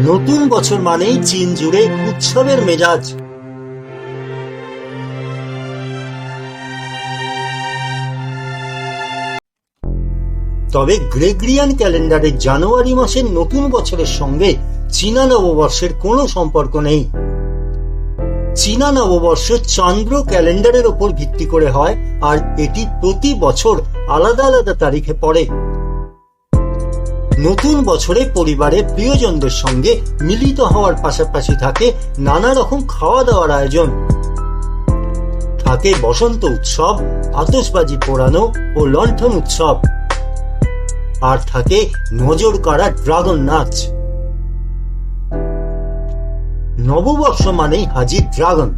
নতুন বছর মানেই চীন জুড়ে উৎসবের মেজাজ। তবে গ্রেগরিয়ান ক্যালেন্ডারে জানুয়ারি মাসের নতুন বছরের সঙ্গে চীনা নববর্ষের কোনো সম্পর্ক নেই। চীনা নববর্ষ চন্দ্র ক্যালেন্ডারের ওপর ভিত্তি করে হয় আর এটি প্রতি বছর আলাদা আলাদা তারিখে পড়ে। নতুন বছরে পরিবারের প্রিয়জনদের সঙ্গে মিলিত হওয়ার পাশাপাশি থাকে নানা রকম খাওয়া দাওয়ার আয়োজন। থাকে বসন্ত উৎসব, আতশবাজি পোড়ানো ও লণ্ঠন উৎসব। আর থাকে নজর কাড়া ড্রাগন নাচ। নববর্ষ মানেই হাজির ড্রাগন।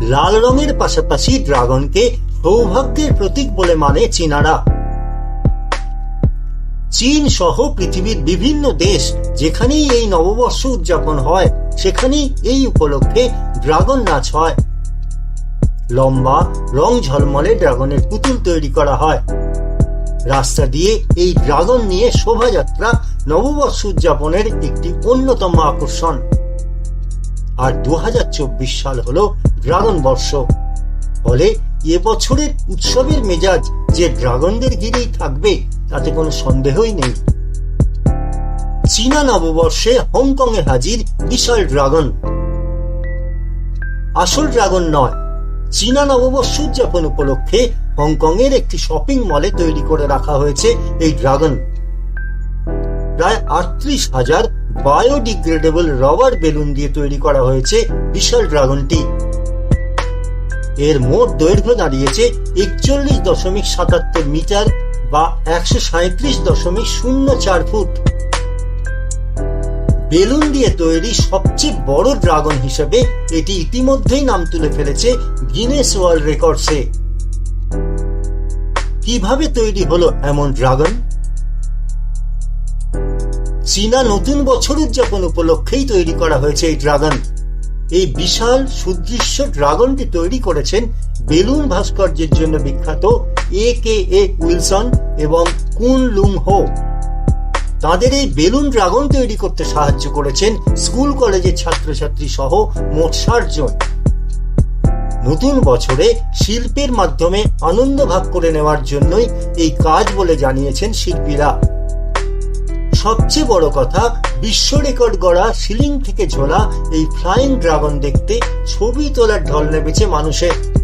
লাল রঙের পাশাপাশি ড্রাগনকে সৌভাগ্যের প্রতীক বলে মানে চীনারা। চীন সহ পৃথিবীর বিভিন্ন দেশ যেখানেই এই নববর্ষ উদযাপন হয়, সেখানেই এই উপলক্ষে ড্রাগন নাচ হয়। লম্বা, রং ঝলমলে ড্রাগনের পুতুল তৈরি করা হয়। রাস্তা দিয়ে এই ড্রাগন নিয়ে শোভাযাত্রা নববর্ষ উদযাপনের একটি অন্যতম আকর্ষণ। আর দু হাজার চব্বিশ সাল হল ড্রাগন বর্ষ। ফলে এবছরের উৎসবের মেজাজ যে ড্রাগনদের ঘিরেই থাকবে তাতে কোনো সন্দেহই নেই। চীনা নববর্ষে হংকংয়ে হাজির বিশাল ড্রাগন। আসল ড্রাগন নয়, চীনা নববর্ষ উদযাপন উপলক্ষে হংকং এর একটি শপিং মলে তৈরি করে রাখা হয়েছে এই ড্রাগন। প্রায় আটত্রিশ হাজার বায়োডিগ্রেডেবল রবার বেলুন দিয়ে তৈরি করা হয়েছে বিশাল ড্রাগনটি। এর মোট দৈর্ঘ্য দাঁড়িয়েছে একচল্লিশ দশমিক সাতাত্তর মিটার বা একশো সাঁত্রিশ দশমিক শূন্য চার ফুট। বেলুন দিয়ে তৈরি সবচেয়ে বড় ড্রাগন হিসেবে এটি ইতিমধ্যেই নাম তুলে ফেলেছে গিনেস ওয়ার্ল্ড রেকর্ডসে। কীভাবে তৈরি হলো এমন ড্রাগন? চীনা নতুন বছর উদযাপন উপলক্ষেই তৈরি করা হয়েছে এই ড্রাগন। এই বিশাল, সুদৃশ্য ড্রাগনটি তৈরি করেছেন বেলুন ভাস্কর্যের জন্য বিখ্যাত এ কে এ উইলসন এবং কুন লুং হো। তাদের এই বেলুন ড্রাগন তৈরি করতে সাহায্য করেছেন স্কুল কলেজের ছাত্রছাত্রী সহ মোট ষাট নতুন বছরে শিল্পের মাধ্যমে আনন্দ ভাগ করে নেওয়ার জন্যই এই কাজ বলে জানিয়েছেন শিল্পীরা। সবচেয়ে বড় কথা, বিশ্ব রেকর্ড গড়া সিলিং থেকে ঝোলা এই ফ্লাইং ড্রাগন দেখতে ছবি তোলার ঢল নেমেছে মানুষের।